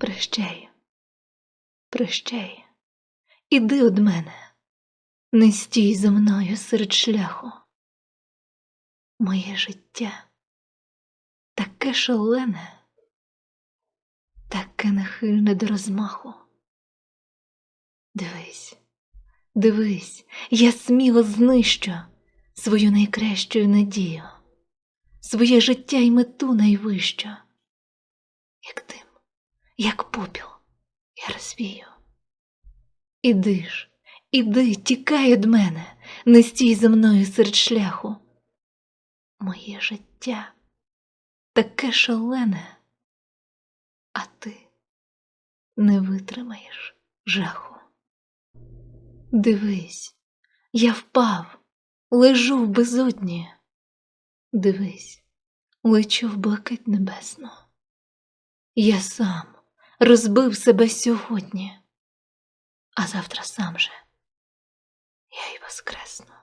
Прощай, прощай, іди од мене, не стій за мною серед шляху. Моє життя таке шалене, таке нахильне до розмаху. Дивись, дивись, я сміло знищу свою найкращу надію, своє життя й мету найвищу, як попіл, я розвію. Іди ж, іди, тікай від мене, не стій за мною серед шляху. Моє життя таке шалене, а ти не витримаєш жаху. Дивись, я впав, лежу в безодні. Дивись, лечу в блакить небесну. Я сам розбив себе сьогодні, а завтра сам же я й воскресну.